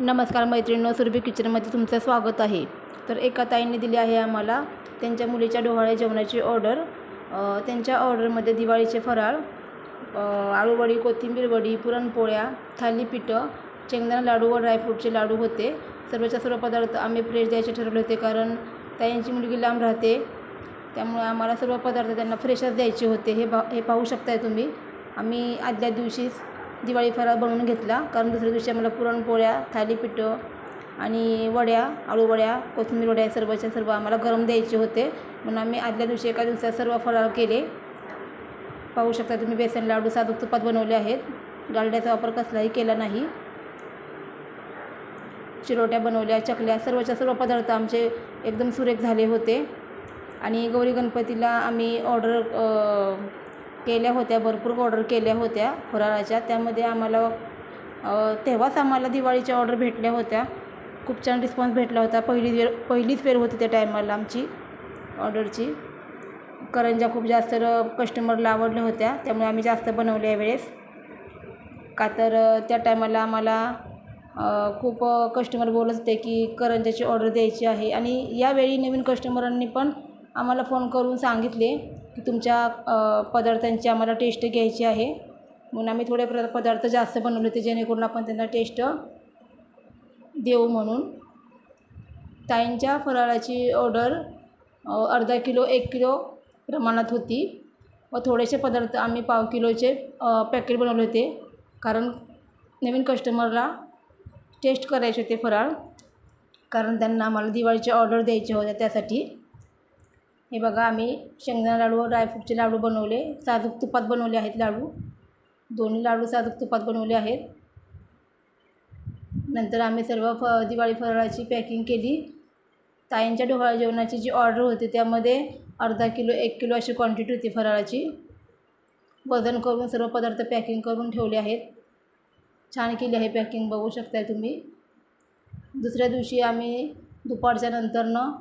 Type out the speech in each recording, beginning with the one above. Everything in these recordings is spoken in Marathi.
नमस्कार मैत्रिणींनो सुरभी किचनमध्ये तुमचं स्वागत आहे. तर एका ताईंनी दिली आहे आम्हाला त्यांच्या मुलीच्या डोहाळे जेवणाची ऑर्डर. त्यांच्या ऑर्डरमध्ये दिवाळीचे फराळ आळूवडी कोथिंबीर वडी पुरणपोळ्या थालीपीठं शेंगदाणा लाडू व ड्रायफ्रूटचे लाडू होते. सर्वच्या सर्व पदार्थ आम्ही फ्रेश द्यायचे ठरवले होते कारण ताईंची मुलगी लांब राहते. त्यामुळे आम्हाला सर्व पदार्थ त्यांना फ्रेशच द्यायचे होते. हे भा हे पाहू शकताय तुम्ही. आम्ही आदल्या दिवशीच दिवाळी फराळ बनवून घेतला. कारण दुसऱ्या दिवशी आम्हाला पुरणपोळ्या थालीपीठं आणि वड्या आळू वड्या कोथिंबीर वड्या सर्वच्या सर्व आम्हाला गरम द्यायचे होते. म्हणून आम्ही आदल्या दिवशी एका दिवसात सर्व फराळ केले. पाहू शकता तुम्ही बेसन लाडू साधू तुपात बनवले आहेत. गालड्याचा वापर कसलाही केला नाही. चिरोट्या बनवल्या चकल्या सर्वच्या सर्व पदार्थ आमचे एकदम सुरेख झाले होते. आणि गौरी गणपतीला आम्ही ऑर्डर केल्या होत्या भरपूर ऑर्डर केल्या होत्या फराळाच्या. त्यामध्ये आम्हाला तेव्हाच आम्हाला दिवाळीच्या ऑर्डर भेटल्या होत्या. खूप छान रिस्पॉन्स भेटला होता. पहिली वेळ पहिलीच वेळ होती त्या टायमाला आमची ऑर्डरची करंज्या खूप जास्त कस्टमरला आवडल्या होत्या. त्यामुळे आम्ही जास्त बनवल्या यावेळेस. का तर त्या टायमाला आम्हाला खूप कस्टमर बोलत होते की करंजाची ऑर्डर द्यायची आहे. आणि यावेळी नवीन कस्टमरांनी पण आम्हाला फोन करून सांगितले. की तुमच्या पदार्थांची आम्हाला टेस्ट घ्यायची आहे. म्हणून आम्ही थोडे प्र पदार्थ जास्त बनवले होते जेणेकरून आपण त्यांना टेस्ट देऊ म्हणून. ताईंच्या फराळाची ऑर्डर अर्धा किलो एक किलो प्रमाणात होती. व थोडेसे पदार्थ आम्ही पाव किलोचे पॅकेट बनवले होते. कारण नवीन कस्टमरला टेस्ट करायचे होते फराळ. कारण त्यांना आम्हाला दिवाळीचे ऑर्डर द्यायचे होत्या त्यासाठी. हे बघा आम्ही शेंगदाणा लाडू व ड्रायफ्रूटचे लाडू बनवले. साजूक तुपात बनवले आहेत लाडू. दोन्ही लाडू साजूक तुपात बनवले आहेत. नंतर आम्ही सर्व फ दिवाळी फराळाची पॅकिंग केली. ताईंच्या डोहाळे जेवणाची जी ऑर्डर होती त्यामध्ये अर्धा किलो एक किलो अशी क्वांटिटी होती फराळाची. वजन करून सर्व पदार्थ पॅकिंग करून ठेवले आहेत. छान केली आहे पॅकिंग बघू शकताय तुम्ही. दुसऱ्या दिवशी आम्ही दुपारच्या नंतरनं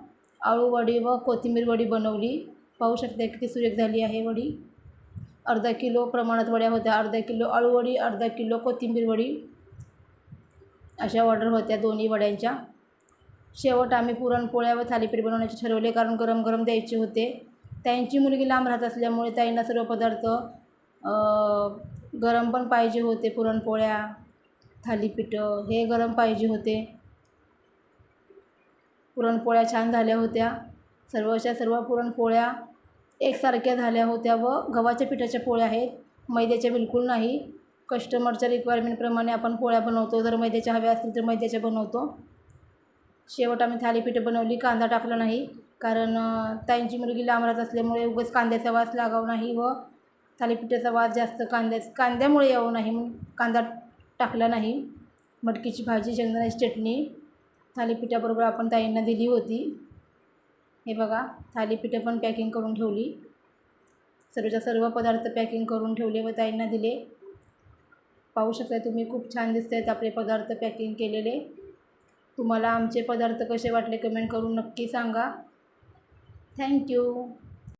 आळूवडी व कोथिंबीर वडी बनवली. पाहू शकता किती सुरेख झाली आहे वडी. अर्धा किलो प्रमाणात वड्या होत्या. अर्धा किलो आळूवडी अर्धा किलो कोथिंबीर वडी. अशा ऑर्डर होत्या दोन्ही वड्यांच्या. शेवट आम्ही पुरणपोळ्या व थालीपीठ बनवण्याचे ठरवले कारण गरम गरम द्यायचे होते. त्यांची मुलगी लांब राहत असल्यामुळे ताईंना सर्व पदार्थ गरम पण पाहिजे होते. पुरणपोळ्या थालीपीठं हे गरम पाहिजे होते. पुरणपोळ्या छान झाल्या होत्या. सर्वच्या सर्व पुरणपोळ्या एकसारख्या झाल्या होत्या व गव्हाच्या पिठाच्या पोळ्या आहेत. मैद्याच्या बिलकुल नाही. कस्टमरच्या रिक्वायरमेंटप्रमाणे आपण पोळ्या बनवतो. जर मैद्याच्या हव्या असतील तर मैद्याच्या बनवतो. शेवट आम्ही थालीपीठ बनवली. कांदा टाकला नाही. कारण त्यांची ताईंची मुलगी लांब राहत असल्यामुळे उगाच कांद्याचा वास लागावा नाही व थालीपीठाचा वास जास्त कांद्या कांद्यामुळे यावं नाही कांदा टाकला नाही. मटकीची भाजी शेंगदाण्याची चटणी थालीपीठाबरोबर आपण ताईंना दिली होती. हे बघा थालीपीठं पण पॅकिंग करून ठेवली. सर्वच्या सर्व पदार्थ पॅकिंग करून ठेवले व ताईंना दिले. पाहू शकता तुम्ही खूप छान दिसत आहेत आपले पदार्थ पॅकिंग केलेले. तुम्हाला आमचे पदार्थ कसे वाटले कमेंट करून नक्की सांगा. थँक्यू.